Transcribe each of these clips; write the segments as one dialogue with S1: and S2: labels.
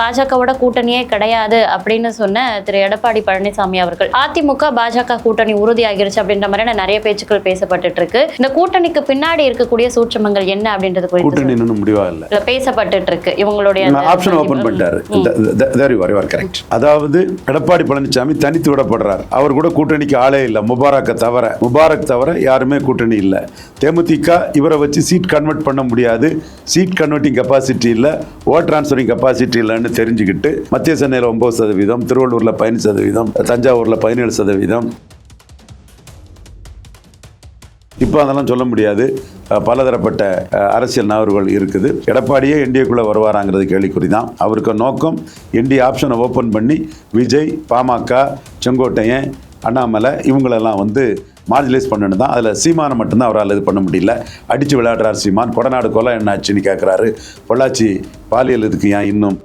S1: பாஜகவோட கூட்டணியே கிடையாது அப்படின்னு சொன்ன திரு எடப்பாடி பழனிசாமி அவர்கள் அதிமுக பாஜக கூட்டணி உறுதியாகிருச்சு அப்படின்ற மாதிரியான நிறைய பேச்சுக்கள் பேசப்பட்டு இருக்கு இந்த கூட்டணிக்கு பின்னாடி இருக்கக்கூடிய சூட்சமங்கள் என்ன அப்படின்றது
S2: குறித்து முடிவா இல்லை
S1: பேசப்பட்டு இருக்கு
S2: இவங்களுடைய ஆப்ஷன் ஓபன் பண்ணிட்டாரு கரெக்ட் அதாவது எடப்பாடி பழனிசாமி தனித்து விடப்படுறார் அவர் கூட கூட்டணிக்கு ஆளே இல்லை முபாரக்கை தவிர முபாரக் தவிர யாருமே கூட்டணி இல்லை தேமுதிக இவரை வச்சு சீட் கன்வெர்ட் பண்ண முடியாது சீட் கன்வெர்ட்டிங் கெப்பாசிட்டி இல்லை ஓட் டிரான்ஸ்ஃபரிங் கெப்பாசிட்டி இல்லைன்னு என்று தெரிஞ்சுக்கிட்டு மத்திய சென்னையில் ஒன்பது சதவீதம் திருவள்ளூரில் பதினஞ்சு சதவீதம் தஞ்சாவூரில் பதினேழு சதவீதம் இப்போ அதெல்லாம் சொல்ல முடியாது பலதரப்பட்ட அரசியல் நபர்கள் இருக்குது எடப்பாடியே என்டிஏக்குள்ளே வருவாராங்கிறது கேள்விக்குறி தான் அவருக்கு நோக்கம் என்டிஏ ஆப்ஷனை ஓப்பன் பண்ணி விஜய் பாமக செங்கோட்டையன் அண்ணாமலை இவங்களெல்லாம் வந்து மார்ஜிலைஸ் பண்ணணும் தான் அதில் சீமானை மட்டும்தான் அவரால் இது பண்ண முடியல அடித்து விளையாடுறார் சீமான் கொடநாடு கொலை என்னாச்சுன்னு கேட்குறாரு பொள்ளாச்சி பாலியல் இதுக்கு ஏன் இன்னும்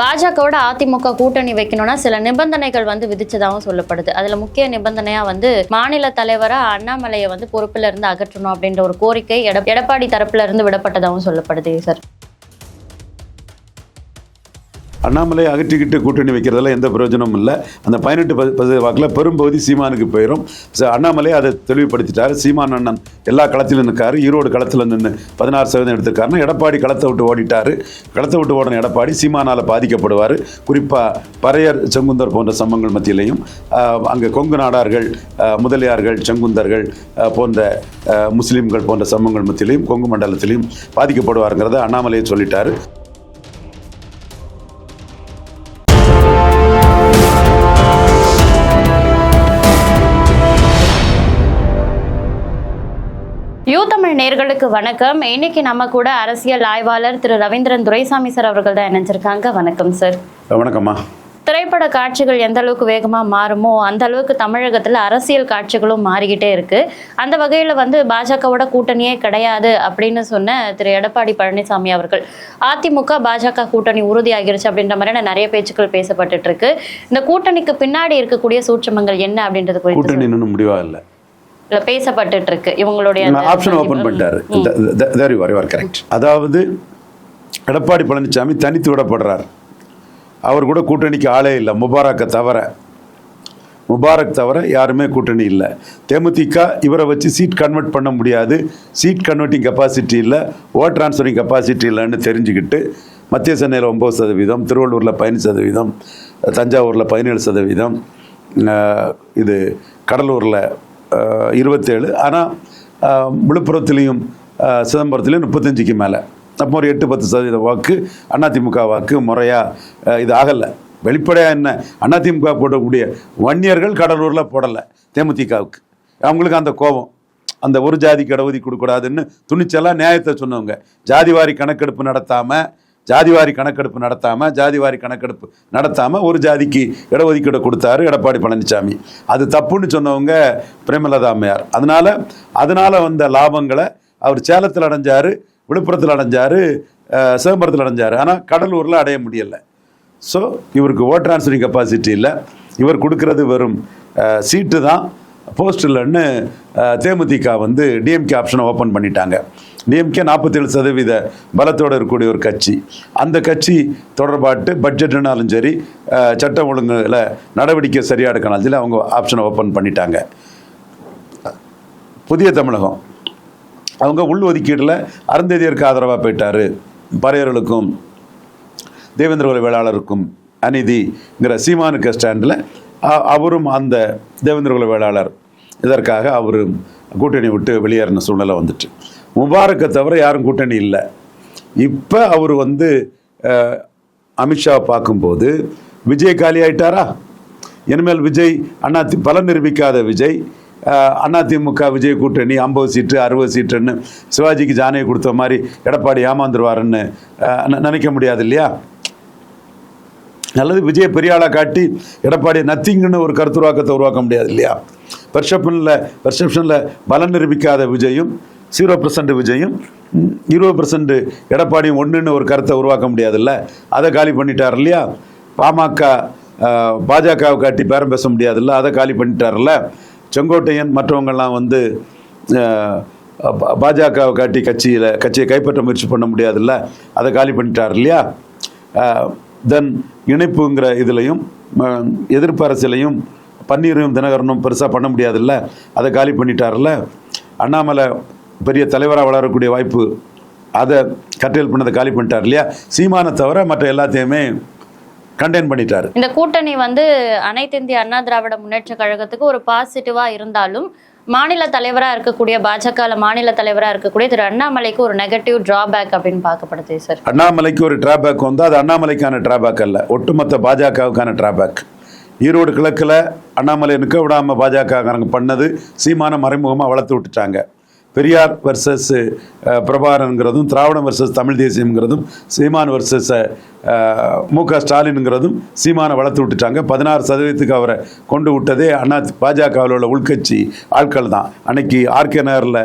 S1: பாஜகவோட அதிமுக கூட்டணி வைக்கணும்னா சில நிபந்தனைகள் வந்து விதிச்சதாகவும் சொல்லப்படுது அதில் முக்கிய நிபந்தனையாக வந்து மாநில தலைவராக அண்ணாமலையை வந்து பொறுப்பில் இருந்து அகற்றணும் அப்படின்ற ஒரு கோரிக்கை எடப்பாடி தரப்புல இருந்து விடப்பட்டதாகவும் சொல்லப்படுது சார்
S2: அண்ணாமலை அகற்றிக்கிட்டு கூட்டணி வைக்கிறதுல எந்த பிரயோஜனமும் இல்லை அந்த பதினெட்டு பது வாக்கில் பெரும்பகுதி சீமானுக்கு போயிடும் அண்ணாமலை அதை தெளிவுபடுத்திட்டார் சீமான் அண்ணன் எல்லா களத்திலும் இருக்காரு ஈரோடு களத்தில் நின்று பதினாறு சதவீதம் எடுத்திருக்காருன்னா எடப்பாடி களத்தை விட்டு ஓடிட்டார் களத்தை விட்டு ஓடின எடப்பாடி சீமானால் பாதிக்கப்படுவார் குறிப்பாக பறையர் செங்குந்தர் போன்ற சம்பவங்கள் மத்தியிலையும் அங்கே கொங்கு நாடார்கள் முதலியார்கள் செங்குந்தர்கள் போன்ற முஸ்லீம்கள் போன்ற சம்பவங்கள் மத்தியிலையும் கொங்கு மண்டலத்திலையும் பாதிக்கப்படுவாருங்கிறத அண்ணாமலையை சொல்லிட்டார்
S1: நேர்களுக்கு வணக்கம் இன்னைக்கு நம்ம கூட அரசியல் ஆய்வாளர் திரு ரவீந்திரன் துரைசாமி சார் அவர்கள் தான் இணைஞ்சிருக்காங்க வணக்கம் சார் வணக்கம்மா திரைப்பட காட்சிகள் எந்த அளவுக்கு வேகமாக மாறுமோ அந்த அளவுக்கு தமிழகத்தில் அரசியல் காட்சிகளும் மாறிக்கிட்டே இருக்கு அந்த வகையில் வந்து பாஜகவோட கூட்டணியே கிடையாது அப்படின்னு சொன்ன திரு எடப்பாடி பழனிசாமி அவர்கள் அதிமுக பாஜக கூட்டணி உறுதியாகிருச்சு அப்படின்ற மாதிரியான நிறைய பேச்சுக்கள் பேசப்பட்டு இருக்கு இந்த கூட்டணிக்கு பின்னாடி இருக்கக்கூடிய சூட்சமங்கள் என்ன அப்படின்றது குறித்து
S2: கூட்டணி முடிவாக இல்லை
S1: பேசப்பட்டு இருக்கு
S2: இவங்களுடைய ஆப்ஷன் ஓபன் பண்ணிட்டாரு தேர் கரெக்ட் அதாவது எடப்பாடி பழனிசாமி தனித்து விடப்படுறார் அவர் கூட கூட்டணிக்கு ஆளே இல்லை முபாரக்கை தவிர முபாரக் தவிர யாருமே கூட்டணி இல்லை தேமுதிக இவரை வச்சு சீட் கன்வெர்ட் பண்ண முடியாது சீட் கன்வெர்ட்டிங் கெப்பாசிட்டி இல்லை ஓட் டிரான்ஸ்ஃபரிங் கெப்பாசிட்டி இல்லைன்னு தெரிஞ்சுக்கிட்டு மத்திய சென்னையில் ஒம்பது சதவீதம் திருவள்ளூரில் பதினஞ்சு சதவீதம் தஞ்சாவூரில் பதினேழு சதவீதம் இது கடலூரில் இருபத்தேழு ஆனால் விழுப்புரத்துலேயும் சிதம்பரத்துலேயும் முப்பத்தஞ்சுக்கு மேலே அப்போ ஒரு எட்டு பத்து சதவீத வாக்கு அதிமுக வாக்கு முறையாக இது ஆகலை வெளிப்படையாக என்ன அதிமுக போடக்கூடிய வன்னியர்கள் கடலூரில் போடலை தேமுதிகவுக்கு அவங்களுக்கு அந்த கோபம் அந்த ஒரு ஜாதிக்கு இடஒதுக்கி கொடுக்கூடாதுன்னு துணிச்சலாக நியாயத்தை சொன்னவங்க ஜாதிவாரி கணக்கெடுப்பு நடத்தாமல் ஜாதிவாரி கணக்கெடுப்பு நடத்தாமல் ஜாதிவாரி கணக்கெடுப்பு நடத்தாமல் ஒரு ஜாதிக்கு இடஒதுக்கீடு கொடுத்தாரு எடப்பாடி பழனிசாமி அது தப்புன்னு சொன்னவங்க பிரேமலதா அம்மையார் அதனால் அதனால் வந்த லாபங்களை அவர் சேலத்தில் அடைஞ்சார் விழுப்புரத்தில் அடைஞ்சார் சிதம்பரத்தில் அடைஞ்சார் ஆனால் கடலூரில் அடைய முடியலை ஸோ இவருக்கு ஓட் டிரான்ஸ்ஃபரிங் கெப்பாசிட்டி இல்லை இவர் கொடுக்கறது வெறும் சீட்டு தான் போஸ்டலன்னு தேமுதிக வந்து டிஎம்கே ஆப்ஷனை ஓப்பன் பண்ணிட்டாங்க டிஎம்கே நாற்பத்தேழு சதவீத பலத்தோடு இருக்கக்கூடிய ஒரு கட்சி அந்த கட்சி தொடர்பாட்டு பட்ஜெட்னாலும் சரி சட்டம் ஒழுங்குல நடவடிக்கை சரியாக எடுக்கணும் சரி அவங்க ஆப்ஷனை ஓப்பன் பண்ணிட்டாங்க புதிய தமிழகம் அவங்க உள் ஒதுக்கீட்டில் அருந்ததியருக்கு ஆதரவாக போயிட்டார் பறையர்களுக்கும் தேவேந்திரகுல வேளாளருக்கும் அநீதிங்கிற சீமானுக்க ஸ்டாண்டில் அவரும் அந்த தேவேந்திரகுல வேளாளர் இதற்காக அவர் கூட்டணி விட்டு வெளியேறின சூழ்நிலை வந்துட்டு முபாரக்கை தவிர யாரும் கூட்டணி இல்லை இப்போ அவர் வந்து அமித்ஷா பார்க்கும்போது விஜய் காலி ஆயிட்டாரா இனிமேல் விஜய் அண்ணாத்தி பலம் நிரூபிக்காத விஜய் அதிமுக விஜய் கூட்டணி ஐம்பது சீட்டு அறுபது சீட்டுன்னு சிவாஜிக்கு ஜானையை கொடுத்த மாதிரி எடப்பாடி ஏமாந்துருவாருன்னு நினைக்க முடியாது இல்லையா அல்லது விஜய் பெரியாளை காட்டி எடப்பாடி நத்திங்கன்னு ஒரு கருத்துருவாக்கத்தை உருவாக்க முடியாது இல்லையா பெர்செப்ஷனில் பெர்செப்ஷனில் பலன் நிரூபிக்காத விஜயும் ஜீரோ பர்சன்ட் விஜயும் இருபது பர்சன்ட் எடப்பாடியும் ஒன்றுன்னு ஒரு கருத்தை உருவாக்க முடியாதுல்ல அதை காலி பண்ணிட்டார் இல்லையா பாமக பாஜகவை காட்டி பேரம் பேச முடியாதுல்ல அதை காலி பண்ணிட்டார்ல செங்கோட்டையன் மற்றவங்கள்லாம் வந்து பாஜகவை காட்டி கட்சியில் கட்சியை கைப்பற்ற முயற்சி பண்ண முடியாதுல்ல அதை காலி பண்ணிட்டார் இல்லையா தென் இணைப்புங்கிற இதுலையும் எதிர்ப்பு அரசியலையும் பன்னீரும் தினகரனும் பெருசாக பண்ண முடியாதுல்ல அதை காலி பண்ணிட்டார்ல அண்ணாமலை பெரிய தலைவராக வளரக்கூடிய வாய்ப்பு அதை கட்டியல் பண்ணதை காலி பண்ணிட்டார் இல்லையா சீமானை தவிர மற்ற எல்லாத்தையுமே கண்டெயின் பண்ணிட்டாரு
S1: இந்த கூட்டணி வந்து அனைத்து இந்திய அண்ணா திராவிட முன்னேற்ற கழகத்துக்கு ஒரு பாசிட்டிவா இருந்தாலும் மாநில தலைவராக இருக்கக்கூடிய பாஜக மாநில தலைவராக இருக்கக்கூடிய திரு அண்ணாமலைக்கு ஒரு நெகட்டிவ் டிராபேக் அப்படின்னு பார்க்கப்படுது சார்
S2: அண்ணாமலைக்கு ஒரு டிராபேக் வந்து அது அண்ணாமலைக்கான டிராபேக் அல்ல ஒட்டுமொத்த பாஜகவுக்கான டிராபேக் ஈரோடு கிழக்கில் அண்ணாமலை நிற்க விடாமல் பாஜக பண்ணது சீமான மறைமுகமாக வளர்த்து விட்டுட்டாங்க பெரியார் வர்சஸ் பிரபாகரன்கிறதும் திராவிடம் வர்சஸ் தமிழ் தேசியம்ங்கிறதும் சீமான் வர்சஸ் மு க ஸ்டாலினுங்கிறதும் சீமானை வளர்த்து விட்டுட்டாங்க பதினாறு சதவீதத்துக்கு அவரை கொண்டு விட்டதே அண்ணா பாஜகவில் உள்ள உள்கட்சி ஆட்கள் தான் அன்னைக்கு ஆர்கே நகரில்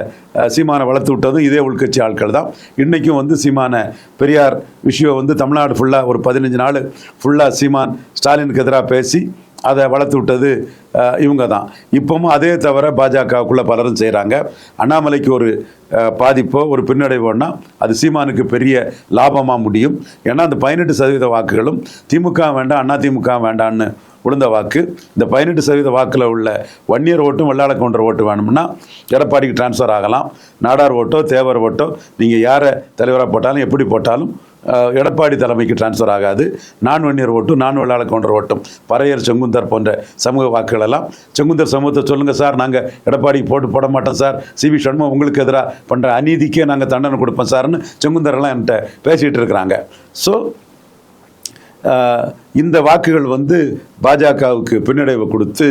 S2: சீமானை வளர்த்து விட்டதும் இதே உள்கட்சி ஆட்கள் தான் இன்றைக்கும் வந்து சீமானை பெரியார் விஷயம் வந்து தமிழ்நாடு ஃபுல்லாக ஒரு பதினஞ்சு நாள் ஃபுல்லாக சீமான் ஸ்டாலினுக்கு எதிராக பேசி அதை வளர்த்து விட்டது இவங்க தான் இப்பவும் அதே தவிர பாஜகவுக்குள்ளே பலரும் செய்கிறாங்க அண்ணாமலைக்கு ஒரு பாதிப்போ ஒரு பின்னடைவோன்னா அது சீமானுக்கு பெரிய லாபமாக முடியும் ஏன்னா அந்த பதினெட்டு சதவீத வாக்குகளும் திமுக வேண்டாம் அண்ணா திமுக வேண்டான்னு உளுந்த வாக்கு இந்த பதினெட்டு சதவீத வாக்கில் உள்ள வன்னியர் ஓட்டும் வெள்ளாள கவுண்டர் ஓட்டு வேணும்னா எடப்பாடிக்கு டிரான்ஸ்ஃபர் ஆகலாம் நாடார் ஓட்டோ தேவர் ஓட்டோ நீங்கள் யாரை தலைவராக போட்டாலும் எப்படி போட்டாலும் எடப்பாடி தலைமைக்கு டிரான்ஸ்ஃபர் ஆகாது நான் வன்னியர் ஓட்டும் நான் வெள்ளாள கவுண்டர் ஓட்டும் பறையர் செங்குந்தர் போன்ற சமூக வாக்குகள் எல்லாம் செங்குந்தர் சமூகத்தை சொல்லுங்கள் சார் நாங்கள் எடப்பாடி போட்டு போட மாட்டோம் சார் சி வி சண்முகம் உங்களுக்கு எதிராக பண்ணுற அநீதிக்கே நாங்கள் தண்டனை கொடுப்போம் சார்னு செங்குந்தரெல்லாம் என்கிட்ட பேசிகிட்டு இருக்கிறாங்க ஸோ இந்த வாக்குகள் வந்து பாஜகவுக்கு பின்னடைவை கொடுத்து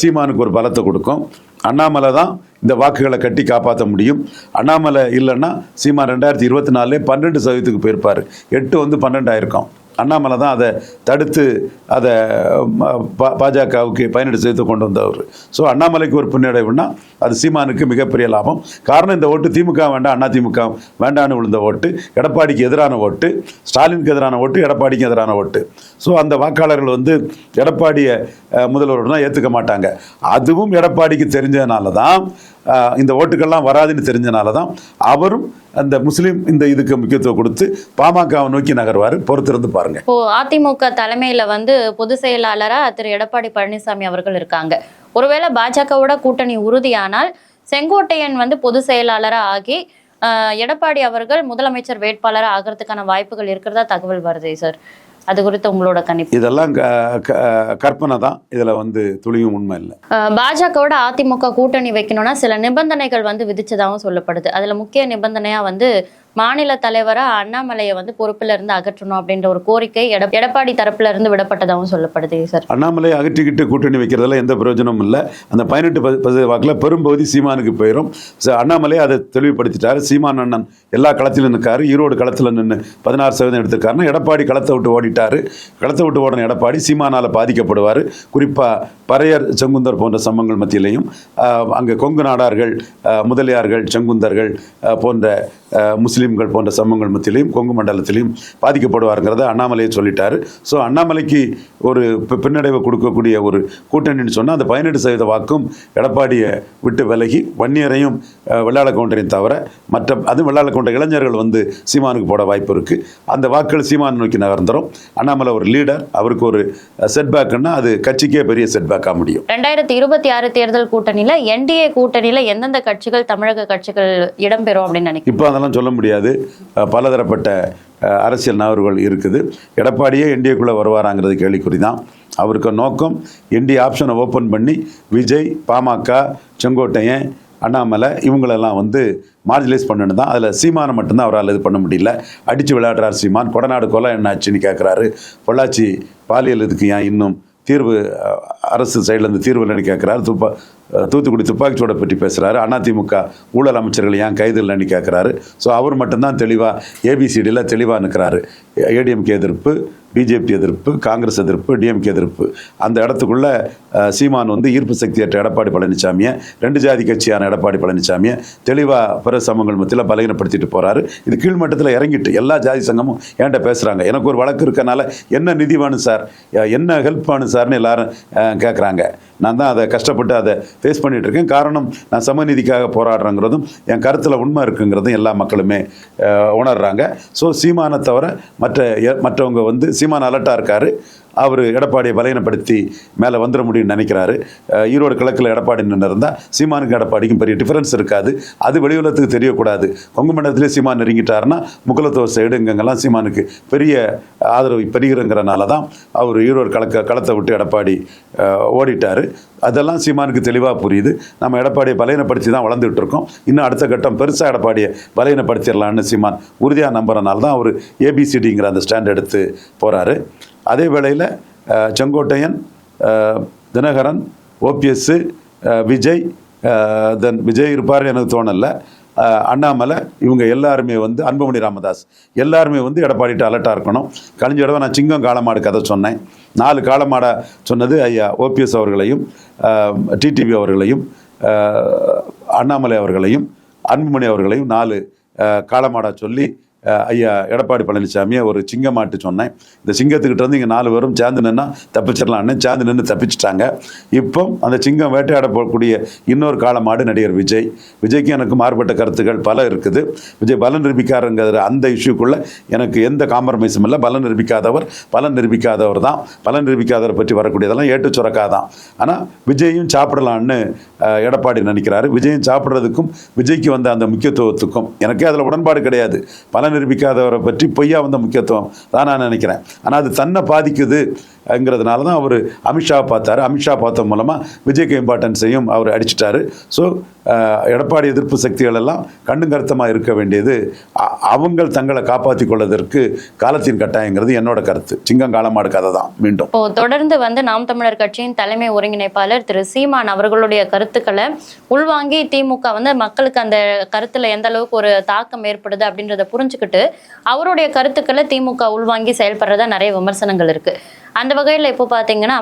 S2: சீமானுக்கு ஒரு பலத்தை கொடுக்கும் அண்ணாமலை தான் இந்த வாக்குகளை கட்டி காப்பாற்ற முடியும் அண்ணாமலை இல்லைன்னா சீமான் ரெண்டாயிரத்தி இருபத்தி நாலுலேயே பன்னெண்டு சதவீதத்துக்கு போயிருப்பார் எட்டு வந்து பன்னெண்டாயிருக்கும் அண்ணாமலை தான் அதை தடுத்து அதை பாஜகவுக்கு பயனீடு செய்து கொண்டு வந்தவர் ஸோ அண்ணாமலைக்கு ஒரு பின்னடைவுன்னா அது சீமானுக்கு மிகப்பெரிய லாபம் காரணம் இந்த ஓட்டு திமுக வேண்டாம் அண்ணா திமுக வேண்டான்னு விழுந்த ஓட்டு எடப்பாடிக்கு எதிரான ஓட்டு ஸ்டாலினுக்கு எதிரான ஓட்டு எடப்பாடிக்கு எதிரான ஓட்டு ஸோ அந்த வாக்காளர்கள் வந்து எடப்பாடியை முதல்வருடன் ஏற்றுக்க மாட்டாங்க அதுவும் எடப்பாடிக்கு தெரிஞ்சதுனால தான் இந்த ஓட்டுக்கள்லாம் வராதுன்னு தெரிஞ்சனால தான் அவரும் அந்த முஸ்லீம் இந்த இதுக்கு முக்கியத்துவம் கொடுத்து பாமகவை நோக்கி நகர்வார் பொறுத்திருந்து பாருங்க
S1: இப்போ அதிமுக தலைமையில வந்து பொது செயலாளராக திரு எடப்பாடி பழனிசாமி அவர்கள் இருக்காங்க ஒருவேளை பாஜகவோட கூட்டணி உறுதியானால் செங்கோட்டையன் வந்து பொது செயலாளராக ஆகி எடப்பாடி அவர்கள் முதலமைச்சர் வேட்பாளராக ஆகிறதுக்கான வாய்ப்புகள் இருக்கிறதா தகவல் வருது சார் அது குறித்து உங்களோட கணிப்பு
S2: இதெல்லாம் கற்பனை தான் இதில் வந்து துளியும் உண்மை இல்லை
S1: பாஜகவோட அதிமுக கூட்டணி வைக்கணும்னா சில நிபந்தனைகள் வந்து விதிச்சதாகவும் சொல்லப்படுது அதில் முக்கிய நிபந்தனையாக வந்து மாநில தலைவராக அண்ணாமலையை வந்து பொறுப்பில் இருந்து அகற்றணும் அப்படின்ற ஒரு கோரிக்கை எடப்பாடி தரப்புல இருந்து விடப்பட்டதாகவும் சொல்லப்படுது சார்
S2: அண்ணாமலை அகற்றிக்கிட்டு கூட்டணி வைக்கிறதுல எந்த பிரயோஜனமும் இல்லை அந்த பதினெட்டு வாக்குல வாக்கில் பெரும்பகுதி சீமானுக்கு போயிடும் அண்ணாமலை அதை தெளிவுபடுத்திட்டார் சீமான் அண்ணன் எல்லா களத்திலும் இருக்காரு ஈரோடு களத்தில் நின்று பதினாறு சதவீதம் எடுத்திருக்காருன்னா எடப்பாடி களத்தை விட்டு ஓடிட்டாரு களத்தை விட்டு ஓடின எடப்பாடி சீமானால் பாதிக்கப்படுவார் குறிப்பாக பறையர் செங்குந்தர் போன்ற சம்பங்கள் மத்தியிலையும் அங்கே கொங்கு நாடார்கள் முதலியார்கள் செங்குந்தர்கள் போன்ற முஸ்லீம்கள் போன்ற சமூகங்கள் மத்தியிலையும் கொங்கு மண்டலத்திலையும் பாதிக்கப்படுவாருங்கிறத அண்ணாமலையை சொல்லிட்டார் ஸோ அண்ணாமலைக்கு ஒரு பின்னடைவை கொடுக்கக்கூடிய ஒரு கூட்டணின்னு சொன்னால் அந்த பதினெட்டு சதவீத வாக்கும் எடப்பாடியை விட்டு விலகி வன்னியரையும் வெள்ளாள கவுண்டரையும் தவிர மற்ற அதுவும் வெள்ளாள கவுண்டர் இளைஞர்கள் வந்து சீமானுக்கு போட வாய்ப்பு இருக்குது அந்த வாக்கள் சீமான் நோக்கி நகர்ந்துடும் அண்ணாமலை ஒரு லீடர் அவருக்கு ஒரு செட்பேக்குன்னா அது கட்சிக்கே பெரிய செட்பேக்காக முடியும்
S1: ரெண்டாயிரத்தி இருபத்தி ஆறு தேர்தல் கூட்டணியில் என்டிஏ கூட்டணியில் எந்தெந்த கட்சிகள் தமிழக கட்சிகள் இடம்பெறும் அப்படின்னு
S2: நினைக்கிறேன் இப்போ அதெல்லாம் சொல்ல முடியாது பலதரப்பட்ட அரசியல் நபர்கள் இருக்குது எடப்பாடியே என்டிஏக்குள்ளே வருவாராங்கிறது கேள்விக்குறி தான் அவருக்கு நோக்கம் என்டிஏ ஆப்ஷனை ஓப்பன் பண்ணி விஜய் பாமக செங்கோட்டையன் அண்ணாமலை இவங்களெல்லாம் வந்து மார்ஜிலைஸ் பண்ணணும் தான் அதில் சீமானை மட்டும்தான் அவரால் இது பண்ண முடியல அடித்து விளையாடுறார் சீமான் கொடநாடு கொலை என்னாச்சுன்னு கேட்குறாரு பொள்ளாச்சி பாலியல் இதுக்கு ஏன் இன்னும் தீர்வு அரசு சைட்லேருந்து தீர்வு இல்லைன்னு கேட்குறாரு துப்பா தூத்துக்குடி துப்பாக்கிச்சூடை பற்றி பேசுகிறாரு அதிமுக ஊழல் அமைச்சர்கள் ஏன் கைது இல்லைன்னு கேட்குறாரு ஸோ அவர் மட்டும்தான் தெளிவாக ஏபிசிடியில் தெளிவாக நிற்கிறாரு ஏடிஎம்கே எதிர்ப்பு பிஜேபி எதிர்ப்பு காங்கிரஸ் எதிர்ப்பு டிஎம்கே எதிர்ப்பு அந்த இடத்துக்குள்ள சீமான் வந்து ஈர்ப்பு சக்தியற்ற எடப்பாடி பழனிசாமியை ரெண்டு ஜாதி கட்சியான எடப்பாடி பழனிசாமியை தெளிவாக பிற சமூகங்கள் மத்தியில் பலகீனப்படுத்திட்டு போகிறாரு இது கீழ்மட்டத்தில் இறங்கிட்டு எல்லா ஜாதி சங்கமும் ஏன்ட்ட பேசுகிறாங்க எனக்கு ஒரு வழக்கு இருக்கனால என்ன நிதி வேணும் சார் என்ன ஹெல்ப் வேணும் சார்னு எல்லாரும் கேட்குறாங்க நான் தான் அதை கஷ்டப்பட்டு அதை ஃபேஸ் பண்ணிகிட்டு இருக்கேன் காரணம் நான் சமநீதிக்காக போராடுறேங்கிறதும் என் கருத்தில் உண்மை இருக்குங்கிறதும் எல்லா மக்களுமே உணர்றாங்க ஸோ சீமானை தவிர மற்ற மற்றவங்க வந்து சீமான் அலர்ட்டாக இருக்கார் அவர் எடப்பாடியை பலையனப்படுத்தி மேலே வந்துட முடியும்னு நினைக்கிறாரு ஈரோடு கிழக்கில் எடப்பாடி நின்று இருந்தால் சீமானுக்கு எடப்பாடிக்கும் பெரிய டிஃபரன்ஸ் இருக்காது அது வெளியுலகத்துக்கு தெரியக்கூடாது கொங்கு மண்டலத்திலே சீமான் நெருங்கிட்டாருன்னா முகலத்துவ சைடு இங்கெல்லாம் சீமானுக்கு பெரிய ஆதரவு பெறுகிறங்கிறனால தான் அவர் ஈரோடு கலக்க களத்தை விட்டு எடப்பாடி ஓடிட்டார் அதெல்லாம் சீமானுக்கு தெளிவாக புரியுது நம்ம எடப்பாடியை பலையனப்படுத்தி தான் வளர்ந்துட்டு இருக்கோம் இன்னும் அடுத்த கட்டம் பெருசாக எடப்பாடியை பலையனப்படுத்திடலான்னு சீமான் உறுதியாக நம்புறனால தான் அவர் ஏபிசிடிங்கிற அந்த ஸ்டாண்ட் எடுத்து போகிறாரு அதே வேளையில் செங்கோட்டையன் தினகரன் ஓபிஎஸ்ஸு விஜய் தென் விஜய் இருப்பார் எனக்கு தோணலை அண்ணாமலை இவங்க எல்லாருமே வந்து அன்புமணி ராமதாஸ் எல்லாருமே வந்து எடப்பாடிட்டு அலர்ட்டாக இருக்கணும் கழிஞ்ச இடவை நான் சிங்கம் காலமாடு கதை சொன்னேன் நாலு காலமாட சொன்னது ஐயா ஓபிஎஸ் அவர்களையும் டிடிவி அவர்களையும் அண்ணாமலை அவர்களையும் அன்புமணி அவர்களையும் நாலு காலமாடா சொல்லி ஐயா எடப்பாடி பழனிசாமியை ஒரு சிங்கமாட்டு சொன்னேன் இந்த சிங்கத்துக்கிட்ட இருந்து இங்கே நாலு பேரும் சேர்ந்து நின்னா தப்பிச்சிடலான்னு சேர்ந்து நின்று தப்பிச்சிட்டாங்க இப்போ அந்த சிங்கம் வேட்டையாட போகக்கூடிய இன்னொரு காலமாடு நடிகர் விஜய் விஜய்க்கு எனக்கு மாறுபட்ட கருத்துக்கள் பல இருக்குது விஜய் பலன் நிரூபிக்காருங்கிற அந்த இஷ்யூக்குள்ளே எனக்கு எந்த காம்ப்ரமைஸும் இல்லை பலன் நிரூபிக்காதவர் பலன் நிரூபிக்காதவர் தான் பலன் நிரூபிக்காதவரை பற்றி வரக்கூடியதெல்லாம் ஏட்டு சுரக்காதான் தான் ஆனால் விஜயும் சாப்பிடலான்னு எடப்பாடி நினைக்கிறாரு விஜயும் சாப்பிட்றதுக்கும் விஜய்க்கு வந்த அந்த முக்கியத்துவத்துக்கும் எனக்கே அதில் உடன்பாடு கிடையாது பல நிரூபிக்காதவரை பற்றி பொய்யா வந்த முக்கியத்துவம் தான் நான் நினைக்கிறேன் ஆனால் அது தன்னை பாதிக்குதுங்கிறதுனால தான் அவர் அமித்ஷா பார்த்தார் அமித்ஷா பார்த்த மூலமாக விஜய்க்கு இம்பார்ட்டன்ஸையும் அவர் அடிச்சிட்டாரு ஸோ எடப்பாடி எதிர்ப்பு சக்திகள் எல்லாம் கண்ணுங்கருத்தமாக இருக்க வேண்டியது அவங்கள் தங்களை காப்பாற்றி கொள்வதற்கு காலத்தின் கட்டாயங்கிறது என்னோட கருத்து சிங்கம் காலமாடு கதை தான் மீண்டும்
S1: இப்போ தொடர்ந்து வந்து நாம் தமிழர் கட்சியின் தலைமை ஒருங்கிணைப்பாளர் திரு சீமான் அவர்களுடைய கருத்துக்களை உள்வாங்கி திமுக வந்து மக்களுக்கு அந்த கருத்தில் எந்த அளவுக்கு ஒரு தாக்கம் ஏற்படுது அப்படின்றத புரிஞ்சு தெரிஞ்சுக்கிட்டு அவருடைய கருத்துக்களை திமுக உள்வாங்கி செயல்படுறதா நிறைய விமர்சனங்கள் இருக்குது அந்த வகையில் இப்போ பார்த்தீங்கன்னா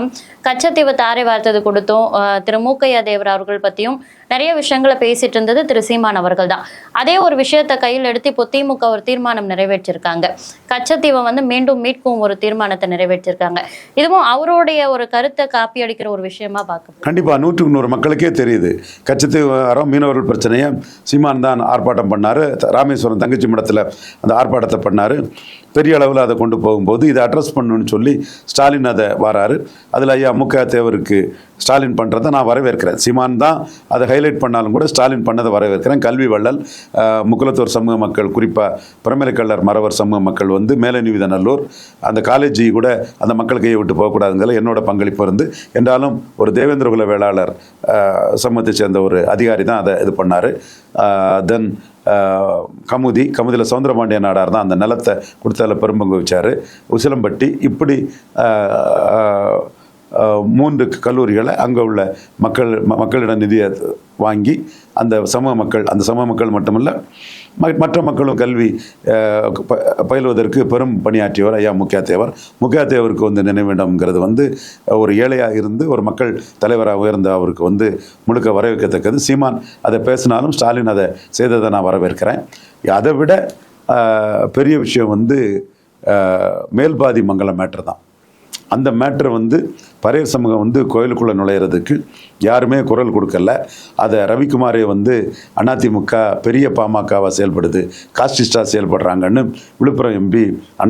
S1: கச்சத்தீவு தாரை வார்த்தது கொடுத்தும் திரு மூக்கையா தேவர் அவர்கள் பற்றியும் நிறைய விஷயங்களை பேசிட்டு இருந்தது திரு சீமான் அவர்கள் தான் அதே ஒரு விஷயத்தை கையில் எடுத்து இப்போ திமுக ஒரு தீர்மானம் நிறைவேற்றிருக்காங்க கச்சத்தீவை வந்து மீண்டும் மீட்கும் ஒரு தீர்மானத்தை நிறைவேற்றிருக்காங்க இதுவும் அவருடைய ஒரு கருத்தை காப்பி அடிக்கிற ஒரு விஷயமா பார்க்க
S2: கண்டிப்பாக நூற்றுக்கு நூறு மக்களுக்கே தெரியுது கச்சத்தீவு வரோம் மீனவர்கள் பிரச்சனையை சீமான் தான் ஆர்ப்பாட்டம் பண்ணார் ராமேஸ்வரம் தங்கச்சி மடத்தில் அந்த ஆர்ப்பாட்டத்தை பண்ணார் பெரிய அளவில் அதை கொண்டு போகும்போது இதை அட்ரஸ் பண்ணணும்னு சொல்லி ஸ்டாலின் அதை வராரு அதில் ஐயா முக தேவருக்கு ஸ்டாலின் பண்ணுறதை நான் வரவேற்கிறேன் சிமான் தான் அதை ஹைலைட் பண்ணாலும் கூட ஸ்டாலின் பண்ணதை வரவேற்கிறேன் கல்வி வள்ளல் முக்குலத்தூர் சமூக மக்கள் குறிப்பாக பிரமலைக்கல்லர் மறவர் சமூக மக்கள் வந்து மேலநிவித நல்லூர் அந்த காலேஜ் கூட அந்த மக்கள் கையை விட்டு போகக்கூடாதுங்கிற என்னோட பங்களிப்பு இருந்து என்றாலும் ஒரு தேவேந்திரகுல வேளாளர் சமூகத்தை சேர்ந்த ஒரு அதிகாரி தான் அதை இது பண்ணார் தென் கமுதி கமுதியில் பாண்டிய நாடார் தான் அந்த நிலத்தை கொடுத்தால பெரும்பங்கு வச்சார் உசிலம்பட்டி இப்படி மூன்று கல்லூரிகளை அங்கே உள்ள மக்கள் மக்களிடம் நிதியை வாங்கி அந்த சமூக மக்கள் அந்த சமூக மக்கள் மட்டுமல்ல மற்ற மக்களும் கல்வி பயில்வதற்கு பெரும் பணியாற்றியவர் ஐயா தேவர் முக்கியா தேவருக்கு வந்து நினைவிடம்ங்கிறது வந்து ஒரு ஏழையாக இருந்து ஒரு மக்கள் தலைவராக உயர்ந்த அவருக்கு வந்து முழுக்க வரவேற்கத்தக்கது சீமான் அதை பேசினாலும் ஸ்டாலின் அதை செய்ததை நான் வரவேற்கிறேன் அதை விட பெரிய விஷயம் வந்து மேல்பாதி மங்கள மேட்டர் தான் அந்த மேட்ரு வந்து பறையர் சமூகம் வந்து கோயிலுக்குள்ளே நுழையிறதுக்கு யாருமே குரல் கொடுக்கல அதை ரவிக்குமாரே வந்து அதிமுக பெரிய பாமகவாக செயல்படுது காஸ்டிஸ்டாக செயல்படுறாங்கன்னு விழுப்புரம் எம்பி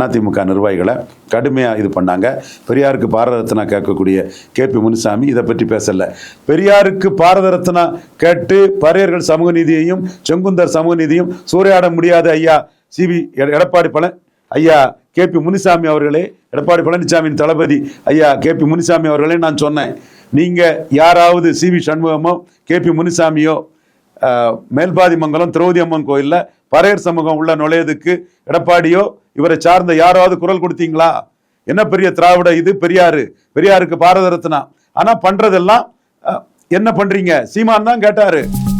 S2: அதிமுக நிர்வாகிகளை கடுமையாக இது பண்ணாங்க பெரியாருக்கு பாரத ரத்னா கேட்கக்கூடிய கே பி முனுசாமி இதை பற்றி பேசலை பெரியாருக்கு பாரத ரத்னா கேட்டு பறையர்கள் சமூக நீதியையும் செங்குந்தர் சமூக நீதியும் சூறையாட முடியாது ஐயா சிபி எடப்பாடி பழ ஐயா கே பி முனிசாமி அவர்களே எடப்பாடி பழனிசாமியின் தளபதி ஐயா கே பி முனிசாமி அவர்களே நான் சொன்னேன் நீங்கள் யாராவது சி வி சண்முகமோ கே பி முனிசாமியோ மேல்பாதி மங்கலம் திரௌதி அம்மன் கோயிலில் பறையர் சமூகம் உள்ள நுழையதுக்கு எடப்பாடியோ இவரை சார்ந்த யாராவது குரல் கொடுத்தீங்களா என்ன பெரிய திராவிட இது பெரியாரு பெரியாருக்கு பாரத ரத்னா ஆனால் பண்ணுறதெல்லாம் என்ன பண்ணுறீங்க சீமான் தான் கேட்டார்